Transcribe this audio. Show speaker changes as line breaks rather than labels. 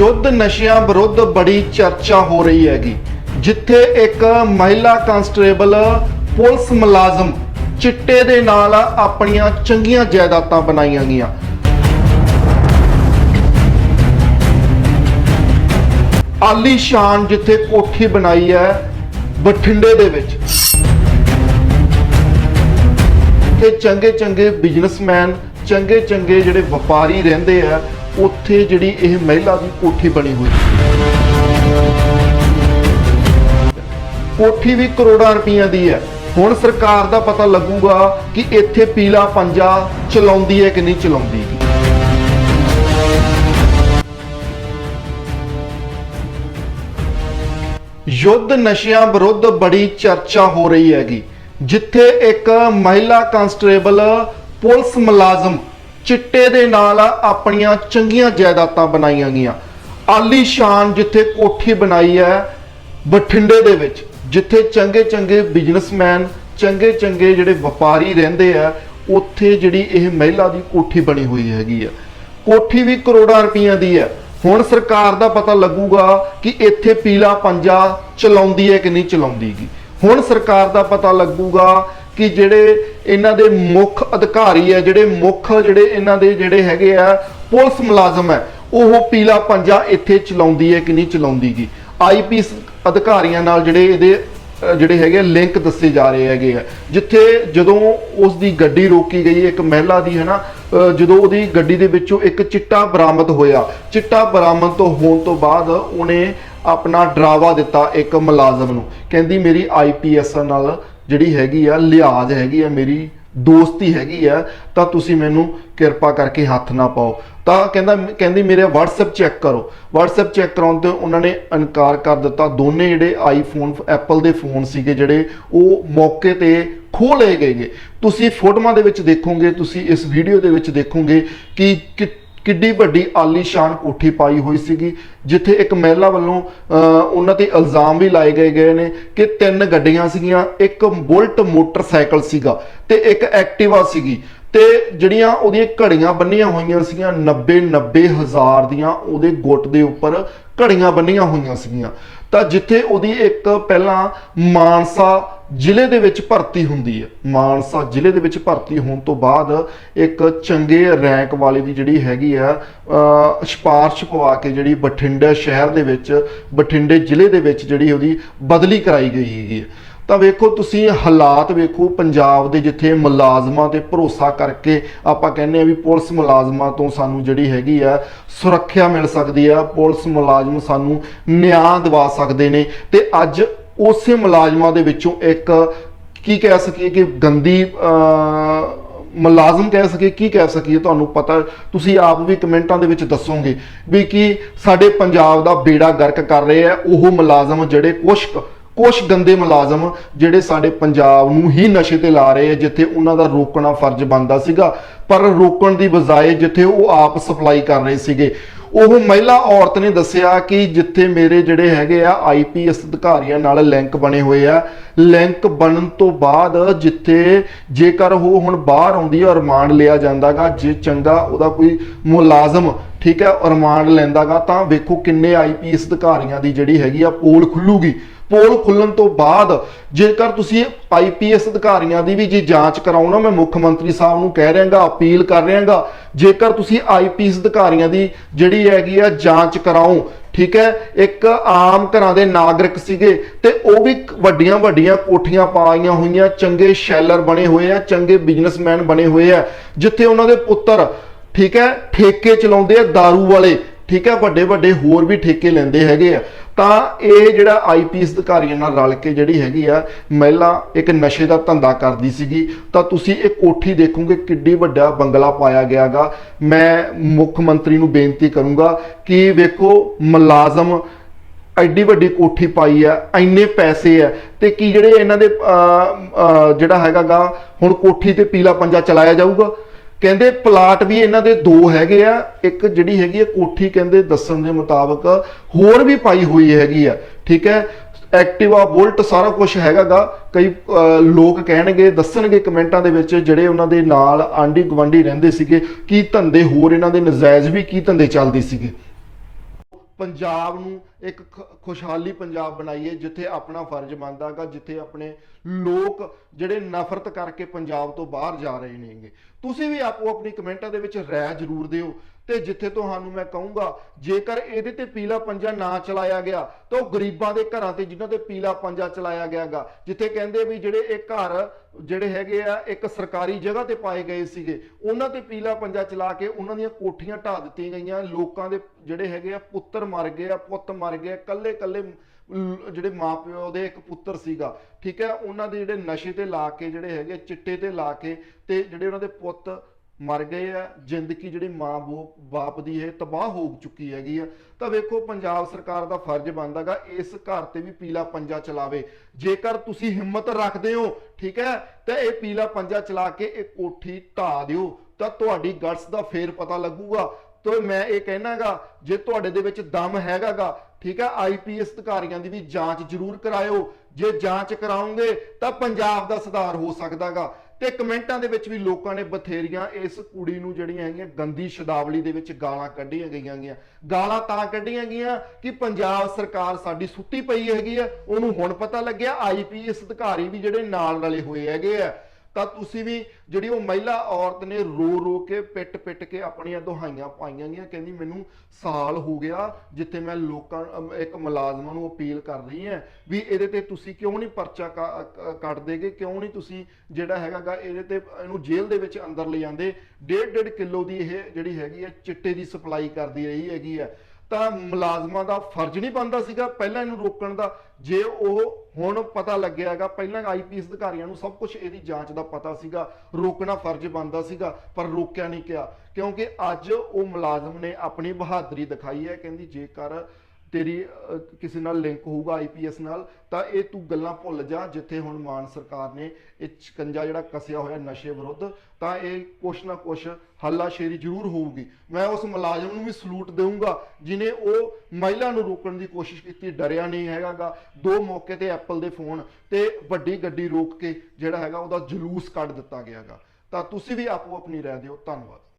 ਯੁੱਧ ਨਸ਼ਿਆਂ ਵਿਰੁੱਧ ਬੜੀ ਚਰਚਾ ਹੋ ਰਹੀ ਹੈਗੀ, ਜਿੱਥੇ ਇੱਕ ਮਹਿਲਾ ਕਾਂਸਟੇਬਲ, ਪੁਲਿਸ ਮੁਲਾਜ਼ਮ ਚਿੱਟੇ ਦੇ ਨਾਲ ਆਪਣੀਆਂ ਚੰਗੀਆਂ ਜਾਇਦਾਦਾਂ ਬਣਾਈਆਂ ਗਈਆਂ। ਆਲੀ ਸ਼ਾਨ ਜਿੱਥੇ ਕੋਠੀ ਬਣਾਈ ਹੈ, ਬਠਿੰਡੇ ਦੇ ਵਿੱਚ। ਕਿ ਚੰਗੇ ਚੰਗੇ ਬਿਜ਼ਨਸਮੈਨ ਚੰਗੇ ਚੰਗੇ ਜਿਹੜੇ ਵਪਾਰੀ ਰਹਿੰਦੇ ਆ ਉੱਥੇ ਜਿਹੜੀ ਇਹ ਮਹਿਲਾ ਦੀ ਕੋਠੀ ਬਣੀ ਹੋਈ ਕੋਠੀ ਵੀ ਕਰੋੜਾਂ ਰੁਪਈਆਂ ਦੀ ਹੈ। ਹੁਣ ਸਰਕਾਰ ਦਾ ਪਤਾ ਲੱਗੂਗਾ ਕਿ ਇੱਥੇ ਪੀਲਾ ਪੰਜਾ ਚਲਾਉਂਦੀ ਹੈ ਕਿ ਨਹੀਂ ਚਲਾਉਂਦੀ। ਯੁੱਧ ਨਸ਼ਿਆਂ ਵਿਰੁੱਧ ਬੜੀ ਚਰਚਾ ਹੋ ਰਹੀ ਹੈਗੀ, ਜਿੱਥੇ ਇੱਕ ਮਹਿਲਾ ਕਾਂਸਟੇਬਲ ਪੁਲਿਸ ਮੁਲਾਜ਼ਮ ਚਿੱਟੇ ਦੇ ਨਾਲ ਆਪਣੀਆਂ ਚੰਗੀਆਂ ਜਾਇਦਾਦਾਂ ਬਣਾਈਆਂ ਗਈਆਂ। ਆਲੀ ਸ਼ਾਨ ਜਿੱਥੇ ਕੋਠੀ ਬਣਾਈ ਹੈ, ਬਠਿੰਡੇ ਦੇ ਵਿੱਚ, ਜਿੱਥੇ ਚੰਗੇ ਚੰਗੇ ਬਿਜ਼ਨਸਮੈਨ, ਚੰਗੇ ਚੰਗੇ ਜਿਹੜੇ ਵਪਾਰੀ ਰਹਿੰਦੇ ਆ, ਉੱਥੇ ਜਿਹੜੀ ਇਹ ਮਹਿਲਾ ਦੀ ਕੋਠੀ ਬਣੀ ਹੋਈ ਹੈਗੀ ਆ। ਕੋਠੀ ਵੀ ਕਰੋੜਾਂ ਰੁਪਈਆਂ ਦੀ ਹੈ। ਹੁਣ ਸਰਕਾਰ ਦਾ ਪਤਾ ਲੱਗੂਗਾ ਕਿ ਇੱਥੇ ਪੀਲਾ ਪੰਜਾ ਚਲਾਉਂਦੀ ਹੈ ਕਿ ਨਹੀਂ ਚਲਾਉਂਦੀ ਹੁਣ ਸਰਕਾਰ ਦਾ ਪਤਾ ਲੱਗੂਗਾ ਕਿ ਜਿਹੜੇ ਇਹਨਾਂ ਦੇ ਮੁੱਖ ਅਧਿਕਾਰੀ ਹੈ ਜਿਹੜੇ ਮੁੱਖ ਜਿਹੜੇ ਇਹਨਾਂ ਦੇ ਜਿਹੜੇ ਹੈਗੇ ਆ, ਪੁਲਿਸ ਮੁਲਾਜ਼ਮ ਹੈ ਉਹ ਪੀਲਾ ਪੰਜਾ ਇੱਥੇ ਚਲਾਉਂਦੀ ਹੈ ਕਿ ਨਹੀਂ ਚਲਾਉਂਦੀ ਗੀ ਆਈਪੀਐਸ ਅਧਿਕਾਰੀਆਂ ਨਾਲ ਜਿਹੜੇ ਇਹਦੇ ਜਿਹੜੇ ਹੈਗੇ ਲਿੰਕ ਦੱਸੇ ਜਾ ਰਹੇ ਹੈਗੇ ਆ। ਜਿੱਥੇ ਜਦੋਂ ਉਸ ਦੀ ਗੱਡੀ ਰੋਕੀ ਗਈ, ਇੱਕ ਮਹਿਲਾ ਦੀ ਹੈ ਨਾ ਜਦੋਂ ਉਹਦੀ ਗੱਡੀ ਦੇ ਵਿੱਚੋਂ ਇੱਕ ਚਿੱਟਾ ਬਰਾਮਦ ਹੋਇਆ, ਚਿੱਟਾ ਬਰਾਮਦ ਤੋਂ ਹੋਣ ਤੋਂ ਬਾਅਦ ਉਹਨੇ ਆਪਣਾ ਡਰਾਵਾ ਦਿੱਤਾ ਇੱਕ ਮੁਲਾਜ਼ਮ ਨੂੰ। ਕਹਿੰਦੀ, ਮੇਰੀ ਆਈਪੀਐਸ ਨਾਲ ਜਿਹੜੀ ਹੈਗੀ ਆ ਲਿਹਾਜ਼ ਹੈਗੀ ਆ, ਮੇਰੀ ਦੋਸਤੀ ਹੈਗੀ ਆ, ਤਾਂ ਤੁਸੀਂ ਮੈਨੂੰ ਕਿਰਪਾ ਕਰਕੇ ਹੱਥ ਨਾ ਪਾਓ। ਤਾਂ ਕਹਿੰਦਾ, ਕਹਿੰਦੀ ਮੇਰੇ WhatsApp ਚੈੱਕ ਕਰੋ। WhatsApp ਚੈੱਕ ਕਰਾਉਣ ਤੇ ਉਹਨਾਂ ਨੇ ਇਨਕਾਰ ਕਰ ਦਿੱਤਾ। ਦੋਨੇ ਜਿਹੜੇ ਆਈਫੋਨ ਐਪਲ ਦੇ ਫੋਨ ਸੀਗੇ ਜਿਹੜੇ, ਉਹ ਮੌਕੇ ਤੇ ਖੋਹ ਲਏ ਗਏਗੇ ਤੁਸੀਂ ਫੋਟੋਆਂ ਦੇ ਵਿੱਚ ਦੇਖੋਗੇ, ਤੁਸੀਂ ਇਸ ਵੀਡੀਓ ਦੇ ਵਿੱਚ ਦੇਖੋਗੇ ਕਿ ਕਿ ਕਿੱਡੀ ਵੱਡੀ ਆਲੀਸ਼ਾਨ ਕੋਠੀ ਪਾਈ ਹੋਈ ਸੀਗੀ ਜਿੱਥੇ ਇੱਕ ਮਹਿਲਾ ਵੱਲੋਂ ਅਹ, ਉਹਨਾਂ ਤੇ ਇਲਜ਼ਾਮ ਵੀ ਲਾਏ ਗਏ ਗਏ ਨੇ ਕਿ ਤਿੰਨ ਗੱਡੀਆਂ ਸੀਗੀਆਂ ਇੱਕ ਬੁਲਟ ਮੋਟਰਸਾਈਕਲ ਸੀਗਾ ਤੇ ਇੱਕ ਐਕਟਿਵਾ ਸੀਗੀ ਤੇ ਜਿਹੜੀਆਂ ਉਹਦੀਆਂ ਘੜੀਆਂ ਬੰਨੀਆਂ ਹੋਈਆਂ ਸੀਗੀਆਂ 90 90 ਹਜ਼ਾਰ ਦੀਆਂ ਉਹਦੇ ਗੁੱਟ ਦੇ ਉੱਪਰ ਘੜੀਆਂ ਬੰਨੀਆਂ ਹੋਈਆਂ ਸੀਗੀਆਂ। ਤਾਂ ਜਿੱਥੇ ਉਹਦੀ ਇੱਕ ਪਹਿਲਾਂ ਮਾਨਸਾ ਜ਼ਿਲ੍ਹੇ ਦੇ ਵਿੱਚ ਭਰਤੀ ਹੁੰਦੀ ਹੈ। ਮਾਨਸਾ ਜ਼ਿਲ੍ਹੇ ਦੇ ਵਿੱਚ ਭਰਤੀ ਹੋਣ ਤੋਂ ਬਾਅਦ ਇੱਕ ਚੰਗੇ ਰੈਂਕ ਵਾਲੇ ਦੀ ਜਿਹੜੀ ਹੈਗੀ ਆ, ਅਹ, ਸਿਫਾਰਸ਼ ਪਵਾ ਕੇ ਜਿਹੜੀ ਬਠਿੰਡਾ ਸ਼ਹਿਰ ਦੇ ਵਿੱਚ, ਬਠਿੰਡੇ ਜ਼ਿਲ੍ਹੇ ਦੇ ਵਿੱਚ ਜਿਹੜੀ ਉਹਦੀ ਬਦਲੀ ਕਰਾਈ ਗਈ ਹੈਗੀ ਹੈ। ਤਾਂ ਵੇਖੋ, ਤੁਸੀਂ ਹਾਲਾਤ ਵੇਖੋ, ਪੰਜਾਬ ਦੇ ਜਿੱਥੇ ਮੁਲਾਜ਼ਮਾਂ ਤੇ ਭਰੋਸਾ ਕਰਕੇ ਆਪਾਂ ਕਹਿੰਦੇ ਆ ਵੀ ਪੁਲਿਸ ਮੁਲਾਜ਼ਮਾਂ ਤੋਂ ਸਾਨੂੰ ਜਿਹੜੀ ਹੈਗੀ ਆ ਸੁਰੱਖਿਆ ਮਿਲ ਸਕਦੀ ਆ, ਪੁਲਿਸ ਮੁਲਾਜ਼ਮ ਸਾਨੂੰ ਨਿਆਂ ਦਿਵਾ ਸਕਦੇ ਨੇ। ਤੇ ਅੱਜ ਉਸੇ ਮੁਲਾਜ਼ਮਾਂ ਦੇ ਵਿੱਚੋਂ ਇੱਕ ਕੀ ਕਹਿ ਸਕੀਏ ਕਿ ਗੰਦੀ ਮੁਲਾਜ਼ਮ ਕਹਿ ਸਕੀਏ, ਕੀ ਕਹਿ ਸਕੀਏ ਤੁਹਾਨੂੰ ਪਤਾ, ਤੁਸੀਂ ਆਪ ਵੀ ਕਮੈਂਟਾਂ ਦੇ ਵਿੱਚ ਦੱਸੋਗੇ ਵੀ ਕੀ ਸਾਡੇ ਪੰਜਾਬ ਦਾ ਬੇੜਾ ਗਰਕ ਕਰ ਰਹੇ ਆ, ਉਹ ਮੁਲਾਜ਼ਮ ਜਿਹੜੇ ਕੁਛ ਕੁ- ਕੁਛ ਗੰਦੇ ਮੁਲਾਜ਼ਮ ਜਿਹੜੇ ਸਾਡੇ ਪੰਜਾਬ ਨੂੰ ਹੀ ਨਸ਼ੇ ਤੇ ਲਾ ਰਹੇ ਆ, ਜਿੱਥੇ ਉਹਨਾਂ ਦਾ ਰੋਕਣਾ ਫਰਜ਼ ਬਣਦਾ ਸੀਗਾ, ਪਰ ਰੋਕਣ ਦੀ ਬਜਾਏ ਜਿੱਥੇ ਉਹ ਆਪ ਸਪਲਾਈ ਕਰ ਰਹੇ ਸੀਗੇ। ਉਹ ਮਹਿਲਾ ਔਰਤ ਨੇ ਦੱਸਿਆ ਕਿ ਜਿੱਥੇ ਮੇਰੇ ਜਿਹੜੇ ਹੈਗੇ ਆ ਆਈਪੀਐਸ ਅਧਿਕਾਰੀਆਂ ਨਾਲ ਲਿੰਕ ਬਣੇ ਹੋਏ ਆ। ਲਿੰਕ ਬਣਨ ਤੋਂ ਬਾਅਦ ਜਿੱਥੇ ਜੇਕਰ ਉਹ ਹੁਣ ਬਾਹਰ ਆਉਂਦੀ ਹੈ ਰਿਮਾਂਡ ਲਿਆ ਜਾਂਦਾਗਾ, ਜੇ ਚੰਗਾ ਉਹਦਾ ਕੋਈ ਮੁਲਾਜ਼ਮ, ਠੀਕ ਹੈ, ਰਿਮਾਂਡ ਲੈਂਦਾਗਾ, ਤਾਂ ਵੇਖੋ ਕਿੰਨੇ ਆਈਪੀਐਸ ਅਧਿਕਾਰੀਆਂ ਦੀ ਜਿਹੜੀ ਹੈਗੀ ਆ ਪੋਲ ਖੁੱਲੂਗੀ। ਪੋਲ ਖੁੱਲਣ ਤੋਂ ਬਾਅਦ ਜੇਕਰ ਤੁਸੀਂ ਆਈਪੀਐਸ ਅਧਿਕਾਰੀਆਂ ਦੀ ਵੀ ਜੇ ਜਾਂਚ ਕਰਾਓ ਨਾ ਮੈਂ ਮੁੱਖ ਮੰਤਰੀ ਸਾਹਿਬ ਨੂੰ ਕਹਿ ਰਿਹਾਗਾ, ਅਪੀਲ ਕਰ ਰਿਹਾਗਾ, ਜੇਕਰ ਤੁਸੀਂ ਆਈਪੀਐਸ ਅਧਿਕਾਰੀਆਂ ਦੀ ਜਿਹੜੀ ਹੈਗੀ ਆ ਜਾਂਚ ਕਰਾਓ, ਠੀਕ ਹੈ, ਇੱਕ ਆਮ ਘਰਾਂ ਦੇ ਨਾਗਰਿਕ ਸੀਗੇ ਤੇ ਉਹ ਵੀ ਵੱਡੀਆਂ ਵੱਡੀਆਂ ਕੋਠੀਆਂ ਪਾਈਆਂ ਹੋਈਆਂ, ਚੰਗੇ ਸ਼ੈਲਰ ਬਣੇ ਹੋਏ ਆ, ਚੰਗੇ ਬਿਜ਼ਨਸਮੈਨ ਬਣੇ ਹੋਏ ਆ, ਜਿੱਥੇ ਉਹਨਾਂ ਦੇ ਪੁੱਤਰ, ਠੀਕ ਹੈ, ਠੇਕੇ ਚਲਾਉਂਦੇ ਆ दारू ਵਾਲੇ, ਠੀਕ ਹੈ, ਵੱਡੇ ਵੱਡੇ ਹੋਰ ਵੀ ਠੇਕੇ ਲੈਂਦੇ ਹੈਗੇ ਆ। ਤਾਂ ਇਹ ਜਿਹੜਾ ਆਈਪੀਐਸ ਅਧਿਕਾਰੀਆਂ ਨਾਲ ਰਲ ਕੇ ਜਿਹੜੀ ਹੈਗੀ ਆ ਮਹਿਲਾ ਇੱਕ ਨਸ਼ੇ ਦਾ ਧੰਦਾ ਕਰਦੀ ਸੀਗੀ ਤਾਂ ਤੁਸੀਂ ਇਹ ਕੋਠੀ ਦੇਖੋਗੇ ਕਿੱਡੀ ਵੱਡਾ ਬੰਗਲਾ ਪਾਇਆ ਗਿਆਗਾ। ਮੈਂ ਮੁੱਖ ਮੰਤਰੀ ਨੂੰ ਬੇਨਤੀ ਕਰੂੰਗਾ ਕਿ ਵੇਖੋ ਮੁਲਾਜ਼ਮ ਐਡੀ ਵੱਡੀ ਕੋਠੀ ਪਾਈ ਆ ਇੰਨੇ ਪੈਸੇ ਆ ਤੇ ਕੀ ਜਿਹੜੇ ਇਹਨਾਂ ਦੇ ਅਹ, ਅਹ, ਜਿਹੜਾ ਹੈਗਾਗਾ ਹੁਣ ਕੋਠੀ ਤੇ ਪੀਲਾ ਪੰਜਾ ਚਲਾਇਆ ਜਾਊਗਾ? ਕਹਿੰਦੇ ਪਲਾਟ ਵੀ ਇਹਨਾਂ ਦੇ ਦੋ ਹੈਗੇ ਆ, ਇੱਕ ਜਿਹੜੀ ਹੈਗੀ ਆ ਕੋਠੀ ਕਹਿੰਦੇ ਦੱਸਣ ਦੇ ਮੁਤਾਬਕ ਹੋਰ ਵੀ ਪਾਈ ਹੋਈ ਹੈਗੀ ਆ, ਠੀਕ ਹੈ? ਐਕਟਿਵਾ ਬੁਲਟ ਸਾਰਾ ਕੁਝ ਹੈਗਾਗਾ ਕਈ ਲੋਕ ਕਹਿਣਗੇ, ਦੱਸਣਗੇ ਕਮੈਂਟਾਂ ਦੇ ਵਿੱਚ ਜਿਹੜੇ ਉਹਨਾਂ ਦੇ ਨਾਲ ਆਂਢੀ ਗਵੰਡੀ ਰਹਿੰਦੇ ਸੀਗੇ, ਕੀ ਧੰਦੇ ਹੋਰ ਇਹਨਾਂ ਦੇ ਨਜਾਇਜ਼ ਵੀ ਕੀ ਧੰਦੇ ਚੱਲਦੇ ਸੀਗੇ? ਪੰਜਾਬ ਨੂੰ ਇੱਕ ਖੁਸ਼ਹਾਲੀ ਪੰਜਾਬ ਬਣਾਈਏ, ਜਿੱਥੇ ਆਪਣਾ ਫਰਜ਼ ਬਣਦਾਗਾ ਜਿੱਥੇ ਆਪਣੇ ਲੋਕ ਜਿਹੜੇ ਨਫ਼ਰਤ ਕਰਕੇ ਪੰਜਾਬ ਤੋਂ ਬਾਹਰ ਜਾ ਰਹੇ ਨੇਗੇ। ਤੁਸੀਂ ਵੀ ਆਪੋ ਆਪਣੀ ਕਮੈਂਟਾਂ ਦੇ ਵਿੱਚ ਰਾਏ ਜ਼ਰੂਰ ਦਿਓ ਤੇ ਜਿੱਥੇ ਤੁਹਾਨੂੰ ਮੈਂ ਕਹੂੰਗਾ, ਜੇਕਰ ਇਹਦੇ ਤੇ ਪੀਲਾ ਪੰਜਾ ਨਾ ਚਲਾਇਆ ਗਿਆ, ਤਾਂ ਉਹ ਗਰੀਬਾਂ ਦੇ ਘਰਾਂ ਤੇ ਜਿਨ੍ਹਾਂ ਤੇ ਪੀਲਾ ਪੰਜਾ ਚਲਾਇਆ ਗਿਆਗਾ ਜਿੱਥੇ ਕਹਿੰਦੇ ਵੀ ਜਿਹੜੇ ਇਹ ਘਰ ਜਿਹੜੇ ਹੈਗੇ ਆ, ਇੱਕ ਸਰਕਾਰੀ ਜਗ੍ਹਾ ਤੇ ਪਾਏ ਗਏ ਸੀਗੇ, ਉਹਨਾਂ ਤੇ ਪੀਲਾ ਪੰਜਾ ਚਲਾ ਕੇ ਉਹਨਾਂ ਦੀਆਂ ਕੋਠੀਆਂ ਢਾਹ ਦਿੱਤੀਆਂ ਗਈਆਂ, ਲੋਕਾਂ ਦੇ ਜਿਹੜੇ ਹੈਗੇ ਆ ਪੁੱਤਰ ਮਰ ਗਏ ਆ, ਪੁੱਤ ਮਰ ਗਏ ਕੱਲੇ ਕੱਲੇ ਜਿਹੜੇ ਮਾਪਿਓ ਦੇ ਇੱਕ ਪੁੱਤਰ ਸੀਗਾ, ਠੀਕ ਹੈ? ਉਹਨਾਂ ਦੇ ਜਿਹੜੇ ਨਸ਼ੇ ਤੇ ਲਾ ਕੇ ਜਿਹੜੇ ਹੈਗੇ, ਚਿੱਟੇ ਤੇ ਲਾ ਕੇ ਤੇ ਜਿਹੜੇ ਉਹਨਾਂ ਦੇ ਪੁੱਤ ਮਰ ਗਏ ਆ, ਜ਼ਿੰਦਗੀ ਜਿਹੜੀ ਮਾਂ ਬੋ- ਬਾਪ ਦੀ ਇਹ ਤਬਾਹ ਹੋ ਚੁੱਕੀ ਹੈਗੀ ਆ। ਤਾਂ ਵੇਖੋ, ਪੰਜਾਬ ਸਰਕਾਰ ਦਾ ਫਰਜ਼ ਬਣਦਾਗਾ ਇਸ ਘਰ ਤੇ ਵੀ ਪੀਲਾ ਪੰਜਾ ਚਲਾਵੇ। ਜੇਕਰ ਤੁਸੀਂ ਹਿੰਮਤ ਰੱਖਦੇ ਹੋ, ਠੀਕ ਹੈ? ਤਾਂ ਇਹ ਪੀਲਾ ਪੰਜਾ ਚਲਾ ਕੇ ਇਹ ਕੋਠੀ ਢਾ ਦਿਓ। ਤਾਂ ਤੁਹਾਡੀ ਗਟਸ ਦਾ ਫੇਰ ਪਤਾ ਲੱਗੂਗਾ। ਤੋ ਮੈਂ ਇਹ ਕਹਿਣਾਗਾ ਜੇ ਤੁਹਾਡੇ ਦੇ ਵਿੱਚ ਦਮ ਹੈਗਾਗਾ ਠੀਕ ਹੈ ਆਈਪੀਐਸ ਅਧਿਕਾਰੀਆਂ ਦੀ ਵੀ ਜਾਂਚ ਜ਼ਰੂਰ ਕਰਾਇਓ। ਜੇ ਜਾਂਚ ਕਰਾਉਂਗੇ ਤਾਂ ਪੰਜਾਬ ਦਾ ਸੁਧਾਰ ਹੋ ਸਕਦਾਗਾ। ਤੇ ਕਮੈਂਟਾਂ ਦੇ ਵਿੱਚ ਵੀ ਲੋਕਾਂ ਨੇ ਬਥੇਰੀਆਂ ਇਸ ਕੁੜੀ ਨੂੰ ਜਿਹੜੀਆਂ ਹੈਗੀਆਂ, ਗੰਦੀ ਸ਼ਬਦਾਵਲੀ ਦੇ ਵਿੱਚ ਗਾਲਾਂ ਕੱਢੀਆਂ ਗਈਆਂ ਗੀਆਂ। ਗਾਲਾਂ ਤਾਂ ਕੱਢੀਆਂ ਗਈਆਂ ਕਿ ਪੰਜਾਬ ਸਰਕਾਰ ਸਾਡੀ ਸੁੱਤੀ ਪਈ ਹੈਗੀ ਆ, ਉਹਨੂੰ ਹੁਣ ਪਤਾ ਲੱਗਿਆ ਆਈਪੀਐਸ ਅਧਿਕਾਰੀ ਵੀ ਜਿਹੜੇ ਨਾਲ ਰਲੇ ਹੋਏ ਹੈਗੇ ਆ। ਤਾਂ ਤੁਸੀਂ ਵੀ ਜਿਹੜੀ ਉਹ ਮਹਿਲਾ ਔਰਤ ਨੇ ਰੋ ਰੋ ਕੇ, ਪਿੱਟ ਪਿੱਟ ਕੇ ਆਪਣੀਆਂ ਦੁਹਾਈਆਂ ਪਾਈਆਂ ਗਈਆਂ, ਕਹਿੰਦੀ ਮੈਨੂੰ ਸਾਲ ਹੋ ਗਿਆ ਜਿੱਥੇ ਮੈਂ ਲੋਕਾਂ ਇੱਕ ਮੁਲਾਜ਼ਮਾਂ ਨੂੰ ਅਪੀਲ ਕਰ ਰਹੀ ਹਾਂ ਵੀ ਇਹਦੇ ਤੇ ਤੁਸੀਂ ਕਿਉਂ ਨਹੀਂ ਪਰਚਾ ਕ- ਕ- ਕੱਟ ਦੇਗੇ ਕਿਉਂ ਨਹੀਂ ਤੁਸੀਂ ਜਿਹੜਾ ਹੈਗਾਗਾ ਇਹਦੇ ਤੇ ਇਹਨੂੰ ਜੇਲ੍ਹ ਦੇ ਵਿੱਚ ਅੰਦਰ ਲੈ ਜਾਂਦੇ ਡੇਢ ਡੇਢ ਕਿਲੋ ਦੀ ਇਹ ਜਿਹੜੀ ਹੈਗੀ ਹੈ, ਚਿੱਟੇ ਦੀ ਸਪਲਾਈ ਕਰਦੀ ਰਹੀ ਹੈਗੀ ਹੈ। ਤਾਂ ਮੁਲਾਜ਼ਮਾਂ ਦਾ ਫਰਜ਼ ਨਹੀਂ ਬਣਦਾ ਸੀਗਾ। ਪਹਿਲਾਂ ਇਹਨੂੰ ਰੋਕਣ ਦਾ। ਜੇ ਉਹ ਹੁਣ ਪਤਾ ਲੱਗਿਆ ਹੈਗਾ, ਪਹਿਲਾਂ ਆਈਪੀਐਸ ਅਧਿਕਾਰੀਆਂ ਨੂੰ ਸਭ ਕੁਝ ਇਹਦੀ ਜਾਂਚ ਦਾ ਪਤਾ ਸੀਗਾ। ਰੋਕਣਾ ਫਰਜ਼ ਬਣਦਾ ਸੀਗਾ, ਪਰ ਰੋਕਿਆ ਨਹੀਂ ਗਿਆ। ਕਿਉਂਕਿ ਅੱਜ ਉਹ ਮੁਲਾਜ਼ਮ ਨੇ ਆਪਣੀ ਬਹਾਦਰੀ ਦਿਖਾਈ ਹੈ। ਕਹਿੰਦੀ ਜੇਕਰ ਤੇਰੀ ਕਿਸੇ ਨਾਲ ਲਿੰਕ ਹੋਊਗਾ ਆਈਪੀਐਸ ਨਾਲ, ਤਾਂ ਇਹ ਤੂੰ ਗੱਲਾਂ ਭੁੱਲ ਜਾ, ਜਿੱਥੇ ਹੁਣ ਮਾਨ ਸਰਕਾਰ ਨੇ ਇਹ ਚਕੰਜਾ ਜਿਹੜਾ ਕਸਿਆ ਹੋਇਆ ਨਸ਼ੇ ਵਿਰੁੱਧ, ਤਾਂ ਇਹ ਕੁਛ ਨਾ ਕੁਛ ਹੱਲਾਸ਼ੇਰੀ ਜ਼ਰੂਰ ਹੋਊਗੀ। ਮੈਂ ਉਸ ਮੁਲਾਜ਼ਮ ਨੂੰ ਵੀ ਸਲੂਟ ਦੇਵਾਂਗਾ ਜਿਨੇ ਉਹ ਮਹਿਲਾ ਨੂੰ ਰੋਕਣ ਦੀ ਕੋਸ਼ਿਸ਼ ਕੀਤੀ, ਡਰਿਆ ਨਹੀਂ ਹੈਗਾਗਾ। ਦੋ ਮੌਕੇ ਤੇ ਐਪਲ ਦੇ ਫੋਨ ਤੇ ਵੱਡੀ ਗੱਡੀ ਰੋਕ ਕੇ ਜਿਹੜਾ ਹੈਗਾ ਉਹਦਾ ਜਲੂਸ ਕੱਢ ਦਿੱਤਾ ਗਿਆਗਾ। ਤਾਂ ਤੁਸੀਂ ਵੀ ਆਪੋ ਆਪਣੀ ਰਹਿ ਦਿਓ। ਧੰਨਵਾਦ।